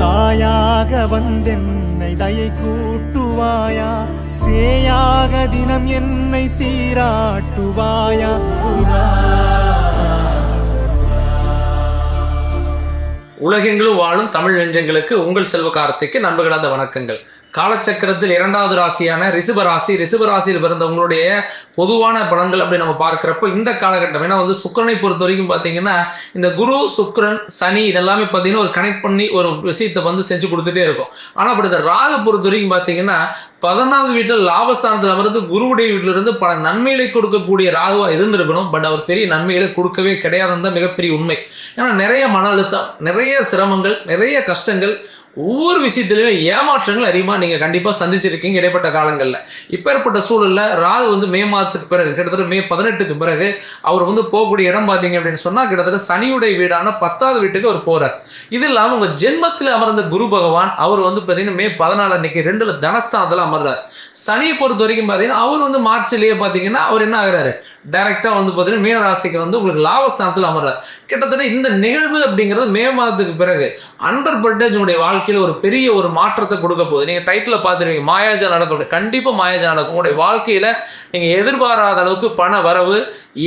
தாயாக வந்தென்னை தயை கூட்டுவாயா? சேயாக தினம் என்னை சீராட்டுவாயா? உலகெங்கிலும் வாழும் தமிழ் நெஞ்சங்களுக்கு உங்கள் செல்வ கார்த்திக்கு நண்பர்களாத வணக்கங்கள். காலச்சக்கரத்தில் இரண்டாவது ராசியான ரிஷப ராசி. ரிஷப ராசியில் பிறந்தவங்களுடைய பொதுவான பலன்கள் அப்படி நம்ம பார்க்குறப்போ இந்த காலகட்டம். ஏன்னா வந்து சுக்கிரனை பொறுத்த வரைக்கும் பார்த்தீங்கன்னா இந்த குரு சுக்கரன் சனி இதெல்லாமே பார்த்தீங்கன்னா ஒரு கனெக்ட் பண்ணி ஒரு விஷயத்தை வந்து செஞ்சு கொடுத்துட்டே இருக்கும். ஆனால் அப்படி இந்த ராகு பொறுத்த வரைக்கும் பார்த்தீங்கன்னா பதினாவது வீட்டில் லாபஸ்தானத்தில் அமர்ந்து குருவுடைய வீட்டிலிருந்து பல நன்மைகளை கொடுக்கக்கூடிய ராகுவாக இருந்திருக்கணும். பட் அவர் பெரிய நன்மைகளை கொடுக்கவே கிடையாதுன்னு தான் மிகப்பெரிய உண்மை. ஏன்னா நிறைய மன அழுத்தம் நிறைய சிரமங்கள் நிறைய கஷ்டங்கள் ஒவ்வொரு விஷயத்துலையுமே ஏமாற்றங்கள் அதிகமாக நீங்கள் கண்டிப்பாக சந்திச்சிருக்கீங்க இடைப்பட்ட காலங்களில். இப்போ ஏற்பட்ட சூழலில் ராகு வந்து மே மாதத்துக்கு பிறகு கிட்டத்தட்ட மே பதினெட்டுக்கு பிறகு அவர் வந்து போகக்கூடிய இடம் பார்த்தீங்க அப்படின்னு சொன்னால் கிட்டத்தட்ட சனியுடைய வீடான பத்தாவது வீட்டுக்கு அவர் போகிறார் இது இல்லாமல் உங்கள் ஜென்மத்தில் அமர்ந்த குரு பகவான் அவர் வந்து பார்த்தீங்கன்னா மே பதினாலு அன்னைக்கு ரெண்டில் தனஸ்தானத்தில் அமர்றார். சனியை பொறுத்த வரைக்கும் பார்த்தீங்கன்னா அவர் வந்து மார்ச்லேயே பார்த்தீங்கன்னா அவர் என்ன ஆகிறாரு? டைரெக்டாக வந்து பார்த்தீங்கன்னா மீனராசிக்கு வந்து உங்களுக்கு லாபஸ்தானத்தில் அமர்றார். கிட்டத்தட்ட இந்த நிகழ்வு அப்படிங்கிறது மே மாதத்துக்கு பிறகு ஹண்ட்ரட் பர்சன்டேஜ் உங்களுடைய வாழ்க்கையில் ஒரு பெரிய ஒரு மாற்றத்தை கொடுக்க போகுது. நீங்கள் டைட்டில் பார்த்துருவீங்க மாயாஜா நடக்கும் கண்டிப்பாக மாயாஜா நடக்கும். உங்களுடைய வாழ்க்கையில் நீங்கள் எதிர்பாராத அளவுக்கு பண வரவு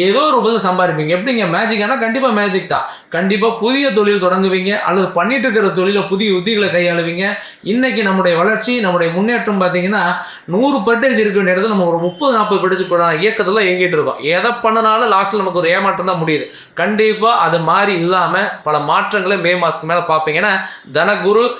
ஏதோ ஒரு ரூபத்தில் சம்பாதிப்பீங்க. எப்படிங்க? மேஜிக் ஆனால் கண்டிப்பாக மேஜிக் தான். கண்டிப்பாக புதிய தொழில் தொடங்குவீங்க அல்லது பண்ணிட்டு இருக்கிற தொழிலை புதிய உத்திகளை கையாளுவீங்க. இன்னைக்கு நம்முடைய வளர்ச்சி நம்முடைய முன்னேற்றம் பார்த்தீங்கன்னா நூறு பர்சன்டேஜ் இருக்க வேண்டிய இடத்துல நம்ம ஒரு முப்பது நாற்பது பர்சன்டேஜ் போன இயக்கத்தில் இயங்கிட்டு இருக்கோம். எதை பண்ணனாலும் லாஸ்ட்டில் நமக்கு ஒரு ஏமாற்றம் தான் முடியுது. கண்டிப்பாக அது மாதிரி இல்லாமல் பல மாற்றங்களை மே மாதத்துக்கு மேலே பார்ப்பீங்கன்னா தனகுரு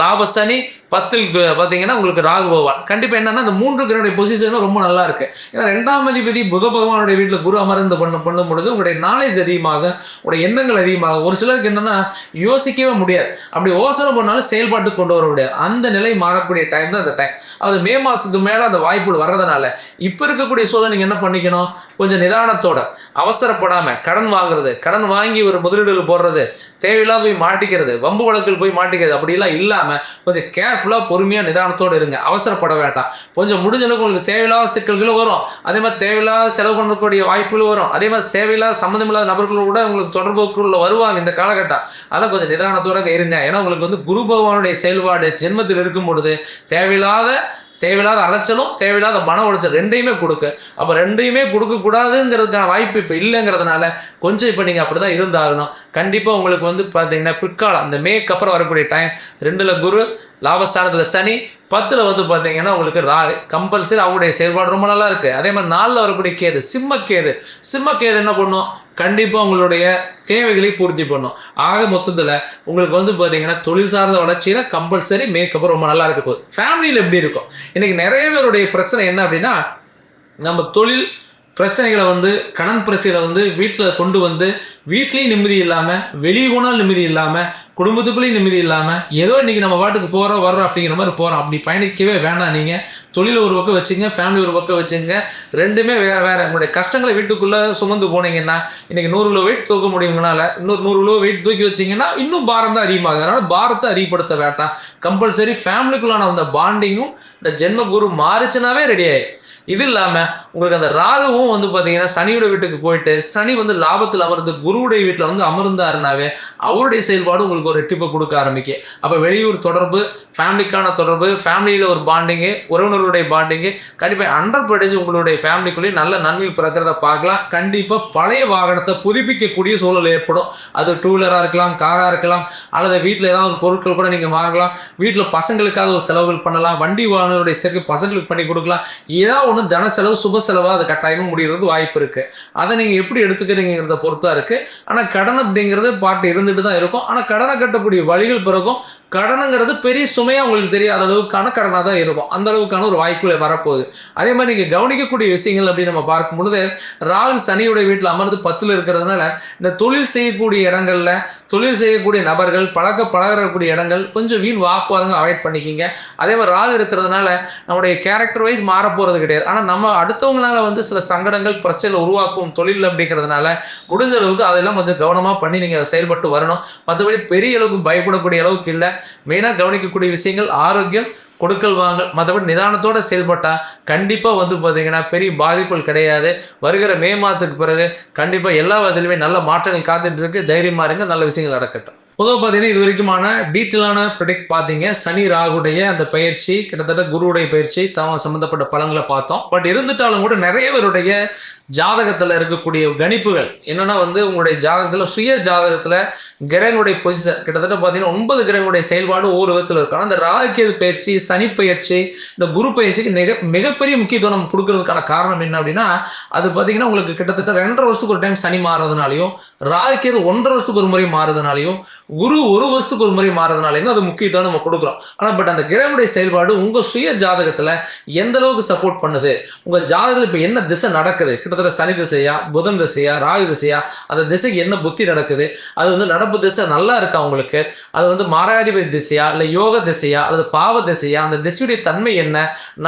லாபசனி பத்தில் பார்த்தீங்கன்னா உங்களுக்கு ராகு பகவான். கண்டிப்பாக என்னன்னா அந்த மூன்று கிரகனுடைய பொசிஷனும் ரொம்ப நல்லா இருக்கு. ஏன்னா ரெண்டாம் அதிபதி புத பகவானுடைய வீட்டில் குரு அமர்ந்து பண்ண பண்ணும் பொழுது உங்களுடைய நாலேஜ் அதிகமாக உங்களுடைய எண்ணங்கள் அதிகமாக. ஒரு சிலருக்கு என்னன்னா யோசிக்கவே முடியாது. அப்படி யோசனை பண்ணாலும் செயல்பாட்டுக்கு கொண்டு வர முடியாது. அந்த நிலை மாறக்கூடிய டைம் தான் அந்த டைம் அது மே மாதத்துக்கு மேலே அந்த வாய்ப்புகள் வர்றதுனால இப்போ இருக்கக்கூடிய சூழல் நீங்கள் என்ன பண்ணிக்கணும்? கொஞ்சம் நிதானத்தோட அவசரப்படாமல் கடன் வாங்குறது கடன் வாங்கி ஒரு முதலீடுகள் போடுறது தேவையில்லாத போய் மாட்டிக்கிறது வம்பு வழக்கில் போய் மாட்டிக்கிறது அப்படிலாம் இல்லை. இல்லாமல் கொஞ்சம் கேர்ஃபுல்லாக பொறுமையாக நிதானத்தோடு இருங்க. அவசரப்பட வேண்டாம். கொஞ்சம் முடிஞ்சளவுக்கு உங்களுக்கு தேவையில்லாத சிக்கல்களும் வரும். அதே மாதிரி தேவையில்லாத செலவு பண்ணக்கூடிய வாய்ப்புகளும் வரும். அதே மாதிரி தேவையில்லாத சம்மந்தமில்லாத நபர்கள் கூட உங்களுக்கு தொடர்புக்குள்ளே வருவாங்க இந்த காலகட்டம். அதெல்லாம் கொஞ்சம் நிதானத்தோட இருங்க. ஏன்னா உங்களுக்கு வந்து குரு பகவானுடைய செயல்பாடு ஜென்மத்தில் இருக்கும் பொழுது தேவையில்லாத தேவையில்லாத அலைச்சலும் தேவையில்லாத மன உளைச்சல் ரெண்டையுமே கொடுக்க. அப்போ ரெண்டையுமே கொடுக்கக்கூடாதுங்கிறதுக்கான வாய்ப்பு இப்போ இல்லைங்கிறதுனால கொஞ்சம் இப்போ நீங்கள் அப்படி தான் இருந்தாகணும். கண்டிப்பாக உங்களுக்கு வந்து பார்த்தீங்கன்னா பிற்காலம் அந்த மேக்கு அப்புறம் வரக்கூடிய டைம் ரெண்டில் குரு லாபஸ்தானத்தில் சனி பத்தில் வந்து பார்த்தீங்கன்னா உங்களுக்கு ரா கம்பல்சரி அவங்களுடைய செயல்பாடு ரொம்ப நல்லா இருக்குது அதே மாதிரி நாலில் வரக்கூடிய கேது சிம்மக்கேது சிம்மக்கேது என்ன பண்ணும்? கண்டிப்பாக உங்களுடைய தேவைகளை பூர்த்தி பண்ணும். ஆக மொத்தத்தில் உங்களுக்கு வந்து பார்த்தீங்கன்னா தொழில் சார்ந்த வளர்ச்சியில் கம்பல்சரி மேக்கப் ரொம்ப நல்லா இருக்க போகுது. ஃபேமிலியில் எப்படி இருக்கும்? இன்றைக்கி நிறைய பேருடைய பிரச்சனை என்ன அப்படின்னா நம்ம தொழில் பிரச்சனைகளை வந்து கடன் பிரச்சனைகளை வந்து வீட்டில் கொண்டு வந்து வீட்லேயும் நிம்மதி இல்லாமல் வெளியே போனாலும் நிம்மதி இல்லாமல் குடும்பத்துக்குள்ளேயும் நிம்மதி இல்லாமல் ஏதோ இன்றைக்கி நம்ம பாட்டுக்கு போகிறோம் வர்றோம் அப்படிங்கிற மாதிரி போகிறோம் அப்படி பயணிக்கவே வேண்டாம் நீங்கள் தொழில் ஒரு பக்கம் வச்சுங்க ஃபேமிலி ஒரு பக்கம் வச்சுங்க. ரெண்டுமே வேறு வேறு. உங்களுடைய கஷ்டங்களை வீட்டுக்குள்ளே சுமந்து போனீங்கன்னா இன்றைக்கி நூறு கிலோ வெயிட் தூக்க முடியுங்கனால இன்னொரு நூறு கிலோ வெயிட் தூக்கி வச்சிங்கன்னா இன்னும் பாரம் தான் அதிகமாகும். அதனால் பாரத்தை அதிகப்படுத்த வேண்டாம். கம்பல்சரி ஃபேமிலிக்குள்ளான அந்த பாண்டிங்கும் இந்த ஜென்ம குரு மாறிச்சுனாவே ரெடி ஆயிடும் இது இல்லாமல் உங்களுக்கு அந்த ராகுவும் வந்து பார்த்தீங்கன்னா சனியோட வீட்டுக்கு போயிட்டு சனி வந்து லாபத்தில் அமர்ந்து குருவுடைய வீட்டில் வந்து அமர்ந்தாருனாவே அவருடைய செயல்பாடு உங்களுக்கு ஒரு ரெட்டிப்பை கொடுக்க ஆரம்பிக்கும் அப்போ வெளியூர் தொடர்பு ஃபேமிலிக்கான தொடர்பு ஃபேமிலியில் ஒரு பாண்டிங்கு உறவினருடைய பாண்டிங்கு கண்டிப்பாக ஹண்ட்ரட் பர்சன்டேஜ் உங்களுடைய ஃபேமிலிக்குள்ளேயே நல்ல நன்மை பிறக்கிறத பார்க்கலாம். கண்டிப்பாக பழைய வாகனத்தை புதுப்பிக்கக்கூடிய சூழல் ஏற்படும். அது டூ வீலராக இருக்கலாம் காராக இருக்கலாம் அல்லது வீட்டில் ஏதாவது ஒரு பொருட்கள் கூட நீங்கள் வாங்கலாம். வீட்டில் பசங்களுக்காக ஒரு செலவுகள் பண்ணலாம். வண்டி வாகனங்களுடைய சேர்க்கை பசங்களுக்கு பண்ணி கொடுக்கலாம். ஏதாவது ஒன்று தன செலவு சுப செலவாக அது கட்டாயமும் முடிகிறது வாய்ப்பு இருக்குது அதை நீங்கள் எப்படி எடுத்துக்கிறீங்கிறத பொறுத்தா இருக்குது ஆனால் கடன் அப்படிங்கிறது பாட்டு இருந்துட்டு தான் இருக்கும். ஆனால் கடனை கட்டக்கூடிய வழிகள் பிறகும் கடனுங்கிறது பெரிய சுமையாக உங்களுக்கு தெரியாத அளவுக்கான கடனாக தான் இருக்கும். அந்த அளவுக்கான ஒரு வாய்ப்புகள் வரப்போகுது. அதே மாதிரி நீங்கள் கவனிக்கக்கூடிய விஷயங்கள் அப்படின்னு நம்ம பார்க்கும் பொழுது ராகு சனியுடைய வீட்டில் அமர்ந்து பத்தில் இருக்கிறதுனால இந்த தொழில் செய்யக்கூடிய இடங்கள்ல தொழில் செய்யக்கூடிய நபர்கள் பழக்க பழகக்கூடிய இடங்கள் கொஞ்சம் வீண் வாக்குவாதங்கள் அவாய்ட் பண்ணிக்கிங்க. அதே மாதிரி ராகு இருக்கிறதுனால நம்முடைய கேரக்டர் வைஸ் மாறப்போகிறது கிடையாது. ஆனால் நம்ம அடுத்தவங்களால வந்து சில சங்கடங்கள் பிரச்சனை உருவாக்கும் தொழில் அப்படிங்கிறதுனால முடிஞ்ச அளவுக்கு அதெல்லாம் கொஞ்சம் கவனமாக பண்ணி நீங்கள் செயல்பட்டு வரணும். மற்றபடி பெரிய அளவுக்கு பயப்படக்கூடிய அளவுக்கு இல்லை. மெயினாக கவனிக்கக்கூடிய விஷயங்கள் ஆரோக்கியம் கொடுக்கல் வாங்கல் மற்றபடி நிதானத்தோட செயல்பட்டால் கண்டிப்பாக வந்து பார்த்தீங்கன்னா பெரிய பாதிப்புகள் கிடையாது. வருகிற மே மாதத்துக்கு பிறகு கண்டிப்பாக எல்லா விதத்துலையுமே நல்ல மாற்றங்கள் காத்துட்டு இருக்கு. தைரியமாக இருங்க. நல்ல விஷயங்கள் நடக்கட்டும். பொதுவாக பார்த்தீங்கன்னா இது வரைக்குமான டீட்டெயிலான ப்ரொடக்ட் பார்த்தீங்க சனி ராகுடைய அந்த பயிற்சி கிட்டத்தட்ட குருவுடைய பயிற்சி தவ சம்மந்தப்பட்ட பலங்களை பார்த்தோம். பட் இருந்துட்டாலும் கூட நிறைய பேருடைய ஜாதகத்தில் இருக்கக்கூடிய கணிப்புகள் என்னென்னா வந்து உங்களுடைய ஜாதகத்தில் சுய ஜாதகத்தில் கிரகங்களுடைய பொசிஷன் கிட்டத்தட்ட பார்த்தீங்கன்னா ஒன்பது கிரகங்களுடைய செயல்பாடு ஒவ்வொரு விதத்தில் இருக்கும். அந்த இந்த பயிற்சி சனி பயிற்சி இந்த குரு பயிற்சிக்கு மிக மிகப்பெரிய முக்கியத்துவம் நம்ம கொடுக்கறதுக்கான காரணம் என்ன அப்படின்னா அது பார்த்தீங்கன்னா உங்களுக்கு கிட்டத்தட்ட ரெண்டரை வருஷத்துக்கு ஒரு டைம் சனி மாறுறதுனாலையும் ராகுகேது ஒன்றரை வருஷத்துக்கு ஒரு முறை மாறுறதுனாலையும் குரு ஒரு வருஷத்துக்கு ஒரு முறை மாறதுனாலேருந்து அது முக்கியத்துவம் நம்ம கொடுக்குறோம். ஆனால் பட் அந்த கிரகமுடைய செயல்பாடு உங்கள் சுய ஜாதகத்தில் எந்த அளவுக்கு சப்போர்ட் பண்ணுது? உங்கள் ஜாதகத்தில் இப்போ என்ன திசை நடக்குது? கிட்டத்தட்ட சனி திசையா புதன் திசையா ராகு திசையா அந்த திசைக்கு என்ன புத்தி நடக்குது? அது வந்து நடப்பு திசை நல்லா இருக்கா உங்களுக்கு? அது வந்து மாராதிபதி திசையா இல்லை யோக திசையா அல்லது பாவ திசையா அந்த திசையுடைய தன்மை என்ன?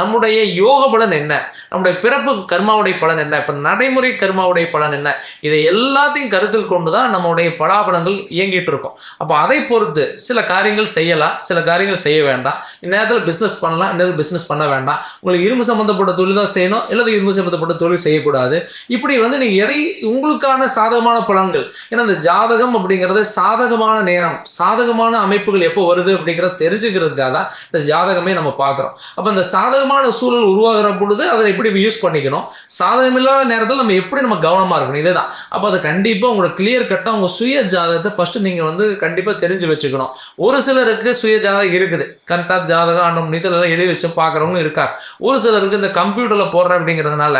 நம்முடைய யோக பலன் என்ன? நம்முடைய பிறப்பு கர்மாவுடைய பலன் என்ன? இப்போ நடைமுறை கர்மாவுடைய பலன் என்ன? இதை எல்லாத்தையும் கருத்தில் கொண்டு தான் நம்முடைய பலாபலங்கள் இயங்கிட்டு இருக்கோம். அப்போ அதை பொறுத்து சில காரியங்கள் செய்யலாம் சில காரியங்கள் செய்ய வேண்டாம். இந்நேரத்தில் பிஸ்னஸ் பண்ணலாம் இந்நேரத்தில் பிஸ்னஸ் பண்ண வேண்டாம். உங்களுக்கு இரும்பு சம்மந்தப்பட்ட தொழில் தான் செய்யணும் இல்லை இரும்பு சம்மந்தப்பட்ட தொழில் செய்யக்கூடாது. இப்படி வந்து நீங்கள் எடை உங்களுக்கான சாதகமான பலன்கள். ஏன்னா இந்த ஜாதகம் அப்படிங்கிறது சாதகமான நேரம் சாதகமான அமைப்புகள் எப்போ வருது அப்படிங்கிறத தெரிஞ்சுக்கிறதுக்காக தான் இந்த ஜாதகமே நம்ம பார்க்குறோம். அப்போ இந்த சாதகமான சூழல் உருவாகிற பொழுது அதை எப்படி யூஸ் பண்ணிக்கணும்? சாதகமில்லாத நேரத்தில் நம்ம எப்படி நம்ம கவனமாக இருக்கணும்? இதுதான். அப்போ அதை கண்டிப்பாக உங்களோட கிளியர் கட்டாக உங்கள் சுய ஜாதகத்தை ஃபஸ்ட்டு நீங்கள் வந்து கண்டிப்பாக தெரிஞ்சு வச்சுக்கணும். ஒரு சிலருக்கு சுய ஜாதகம் இருக்குது. கரெக்டாக ஜாதகம் ஆண்டம் நீத்தலாம் எழுதி வச்சு பார்க்குறவங்களும் இருக்கார். ஒரு சிலருக்கு இந்த கம்ப்யூட்டரில் போடுறேன் அப்படிங்கிறதுனால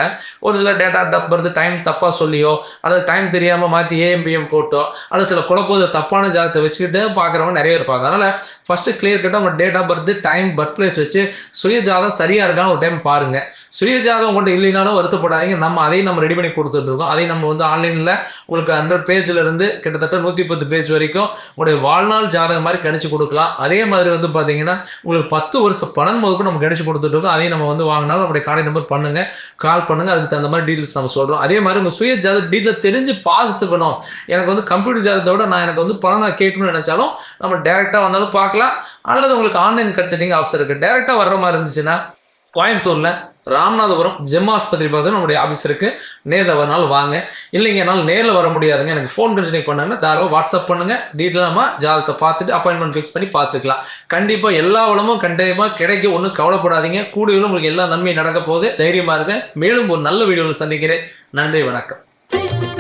ஒரு சில டேட்டா டப் வருது டைம் தப்பாக சொல்லியோ அல்லது டைம் தெரியாமல் மாற்றி ஏஎம்பிஎம் போட்டோ அல்லது சில குழப்பம் தப்பான ஜாதகத்தை வச்சுக்கிட்டு பார்க்குறவங்க நிறைய இருப்பாங்க. அதனால் ஃபஸ்ட்டு கிளியர் கட்டாக உங்கள் date of birth time birth place வச்சு சுய ஜாதகம் சரியாக இருக்கான்னு ஒரு டைம் பாருங்கள் சுய ஜாதகம் உங்கள்கிட்ட இல்லைனாலும் வருத்தப்படாதீங்க. நம்ம அதையும் நம்ம ரெடி பண்ணி கொடுத்துட்ருக்கோம் அதையும் நம்ம வந்து ஆன்லைனில் உங்களுக்கு ஹண்ட்ரட் பேஜில் இருந்து கிட்டத்தட்ட நூற்றி பத்து பேஜ் வரைக்கும் உங்களுடைய வாழ்நாள் ஜாதகம் மாதிரி கணிச்சு கொடுக்கலாம். அதே மாதிரி வந்து பார்த்தீங்கன்னா உங்களுக்கு பத்து வருஷம் பணம் முதற்கும் நம்ம கணிச்சு கொடுத்துட்ருக்கோம் அதையும் நம்ம வந்து வாங்கினாலும் நம்முடைய கார்டு நம்பர் பண்ணுங்கள் கால் பண்ணுங்கள் அதுக்கு தகுந்த மாதிரி டீட்டெயில்ஸ் நம்ம சொல்கிறோம் அதே மாதிரி உங்கள் சுய ஜாத டீட்டெயில் தெரிஞ்சு பார்த்துக்கணும். எனக்கு வந்து கம்ப்யூட்டர் ஜாதகத்தை விட நான் எனக்கு வந்து பணம் நான் கேட்கணும்னு நினச்சாலும் நம்ம டேரெக்டாக வந்தாலும் பார்க்கலாம். அல்லது உங்களுக்கு ஆன்லைன் கன்சல்டிங் ஆப்ஷன் இருக்குது டேரெக்டாக வர்ற மாதிரி இருந்துச்சுன்னா கோயம்புத்தூரில் ராமநாதபுரம் ஜெம் ஆஸ்பத்திரி பார்த்து நம்முடைய ஆஃபீஸ் இருக்குது நேரில் வரனாலும் வாங்க. இல்லைங்க என்னால் நேரில் வர முடியாதுங்க. எனக்கு ஃபோன் கன்சல்டிங் பண்ணாங்கன்னா தாராளமாக வாட்ஸ்அப் பண்ணுங்கள் டீட்டெயிலாக ஜாதகத்தை பார்த்துட்டு அப்பாயின்மெண்ட் ஃபிக்ஸ் பண்ணி பார்த்துக்கலாம். கண்டிப்பாக எல்லா வளமும் கண்டிப்பாக கிடைக்க ஒன்றும் கவலைப்படாதீங்க. கூடியும் உங்களுக்கு எல்லா நன்மையும் நடக்க போகுது. தைரியமாக இருங்க. மேலும் ஒரு நல்ல வீடியோவில் சந்திக்கிறேன். நன்றி வணக்கம்.